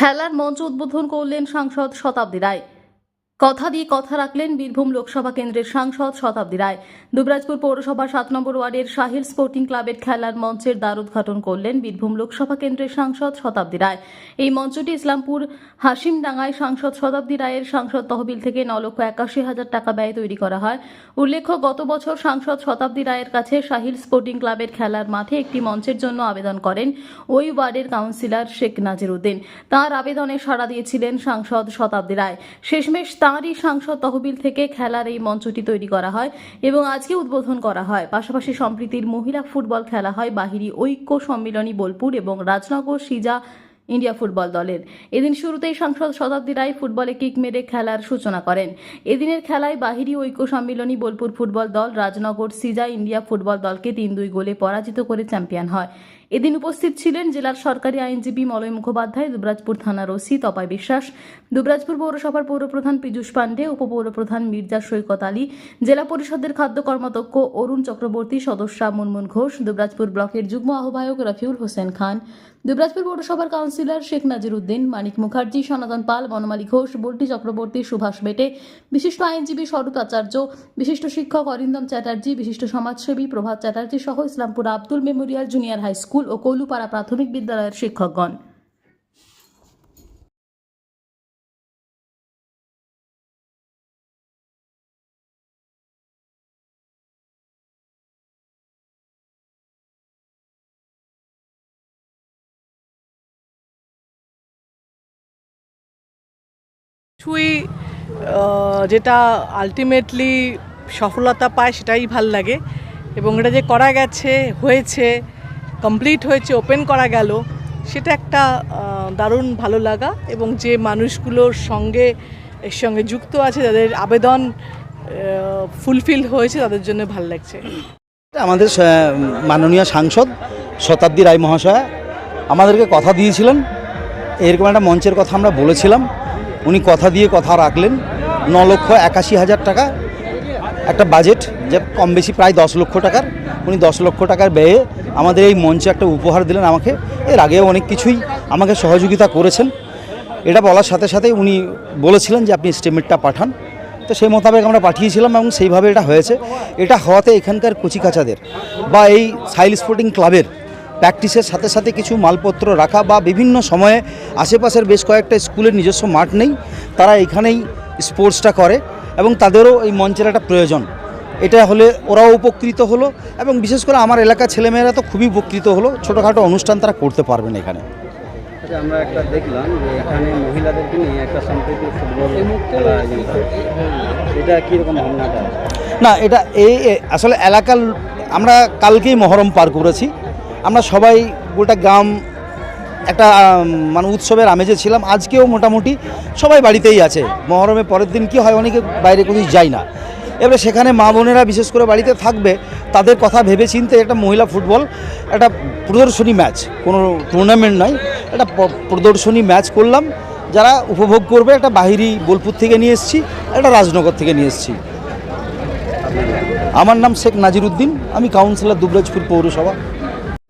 খেলার মঞ্চ উদ্বোধন করলেন সাংসদ শতাব্দী রায়। কথা দিয়ে কথা রাখলেন বীরভূম লোকসভা কেন্দ্রের সাংসদ শতাব্দী রায়। দুবরাজপুর পৌরসভা সাত নম্বর ওয়ার্ডের সাহিল স্পোর্টিং ক্লাবের খেলার মঞ্চের দ্বার উদ্ঘাটন করলেন বীরভূম লোকসভা কেন্দ্রের সাংসদ শতাব্দী রায়। এই মঞ্চটি ইসলামপুর হাসিমডাঙ্গায় সাংসদ শতাব্দী রায়ের সাংসদ তহবিল থেকে ন লক্ষ একাশি হাজার টাকা ব্যয় তৈরি করা হয়। উল্লেখ্য, গত বছর সাংসদ শতাব্দী রায়ের কাছে সাহিল স্পোর্টিং ক্লাবের খেলার মাঠে একটি মঞ্চের জন্য আবেদন করেন ওই ওয়ার্ডের কাউন্সিলর শেখ নাজির উদ্দিন। তাঁর আবেদনে সাড়া দিয়েছিলেন সাংসদ শতাব্দী রায়। শেষমেশ তাঁরই সাংসদ তহবিল থেকে খেলার এই মঞ্চটি তৈরি করা হয় এবং আজকে উদ্বোধন করা হয়। পাশাপাশি সম্প্রীতির মহিলা ফুটবল খেলা হয় বাহিরি ঐক্য সম্মিলনী বোলপুর এবং রাজনগর সিজা ইন্ডিয়া ফুটবল দলের। এদিন শুরুতেই সাংসদ শতাব্দী রায় ফুটবলে কিক মেরে খেলার সূচনা করেন। এদিনের খেলায় বাহিরি ঐক্য সম্মিলনী বোলপুর ফুটবল দল, রাজনগর সিজা ইন্ডিয়া ফুটবল দলকে তিন দুই গোলে পরাজিত করে চ্যাম্পিয়ন হয়। এদিন উপস্থিত ছিলেন জেলার সরকারি আইনজীবী মলয় মুখোপাধ্যায়, দুবরাজপুর থানার ওসি তপাই বিশ্বাস, দুবরাজপুর পৌরসভার পৌরপ্রধান পীযূষ পাণ্ডে, উপপৌরপ্রধান মির্জা সৈকত আলী, জেলা পরিষদের খাদ্য কর্মাধ্যক্ষ অরুণ চক্রবর্তী, সদস্যা মুনমুন ঘোষ, দুবরাজপুর ব্লকের যুগ্ম আহ্বায়ক রফিউল হোসেন খান, দুবরাজপুর পৌরসভার কাউন্সিলর শেখ নাজির উদ্দিন মানিক মুখার্জি, সনাতন পাল, বনমালী ঘোষ, বল্টি চক্রবর্তী, সুভাষ বেটে, বিশিষ্ট আইনজীবী স্বরূপ আচার্য, বিশিষ্ট শিক্ষক অরিন্দম চ্যাটার্জি, বিশিষ্ট সমাজসেবী প্রভাত চ্যাটার্জি সহ Islampur Abdul memorial junior high school ও কৌলুপাড়া প্রাথমিক বিদ্যালয়ের শিক্ষকগণ। কিছুই যেটা আলটিমেটলি সফলতা পায় সেটাই ভালো লাগে। এবং এটা যে করা গেছে, হয়েছে কমপ্লিট হয়েছে ওপেন করা গেল, সেটা একটা দারুণ ভালো লাগা এবং যে মানুষগুলোর সঙ্গে, এর সঙ্গে যুক্ত আছে, তাদের আবেদন ফুলফিল হয়েছে, তাদের জন্য ভালো লাগছে। আমাদের মাননীয় সাংসদ শতাব্দী রায় মহাশয়া আমাদেরকে কথা দিয়েছিলেন। এরকম একটা মঞ্চের কথা আমরা বলেছিলাম। উনি কথা দিয়ে কথা রাখলেন। ন লক্ষ একাশি হাজার টাকা একটা বাজেট যে কম বেশি প্রায় দশ লক্ষ টাকার। উনি দশ লক্ষ টাকার ব্যয়ে আমাদের এই মঞ্চে একটা উপহার দিলেন আমাকে। এর আগেও অনেক কিছুই আমাকে সহযোগিতা করেছেন। এটা বলার সাথে সাথে উনি বলেছিলেন যে আপনি স্টেটমেন্টটা পাঠান। তো সেই মোতাবেক আমরা পাঠিয়েছিলাম এবং সেইভাবে এটা হয়েছে। এটা হওয়াতে এখানকার কচিকাচাদের বা এই সাইল স্পোর্টিং ক্লাবের প্র্যাকটিসের সাথে সাথে কিছু মালপত্র রাখা বা বিভিন্ন সময়ে আশেপাশের বেশ কয়েকটা স্কুলের নিজস্ব মাঠ নেই। তারা এখানেই স্পোর্টসটা করে। এবং তাদেরও এই মঞ্চের একটা প্রয়োজন। এটা হলে ওরাও উপকৃত হলো এবং বিশেষ করে আমার এলাকার ছেলেমেয়েরা তো খুবই উপকৃত হলো। ছোটোখাটো অনুষ্ঠান তারা করতে পারবেন এখানে। আচ্ছা আমরা একটা দেখলাম যে এখানে মহিলাদেরকে নিয়ে একটা সম্প্রীতি ফুটবল। এটা কীরকম ভাবনাটা না এটা এই এ- আসলে এলাকার আমরা কালকেই মহরম পার করেছি। আমরা সবাই গোটা গ্রাম একটা মানে উৎসবের আমেজে ছিলাম। আজকেও মোটামুটি সবাই বাড়িতেই আছে। মহরমের পরের দিন কি হয়, অনেকে বাইরে কোথাও যায় না। এবারে সেখানে মা বোনেরা বিশেষ করে বাড়িতে থাকবে, তাদের কথা ভেবে চিনতে একটা মহিলা ফুটবল, একটা প্রদর্শনী ম্যাচ, কোনো টুর্নামেন্ট নয়, একটা প্রদর্শনী ম্যাচ করলাম। যারা উপভোগ করবে, একটা বাহিরি বোলপুর থেকে নিয়ে এসেছি, একটা রাজনগর থেকে নিয়ে এসেছি। আমার নাম শেখ নাজির উদ্দিন, আমি কাউন্সিলর দুবরাজপুর পৌরসভা।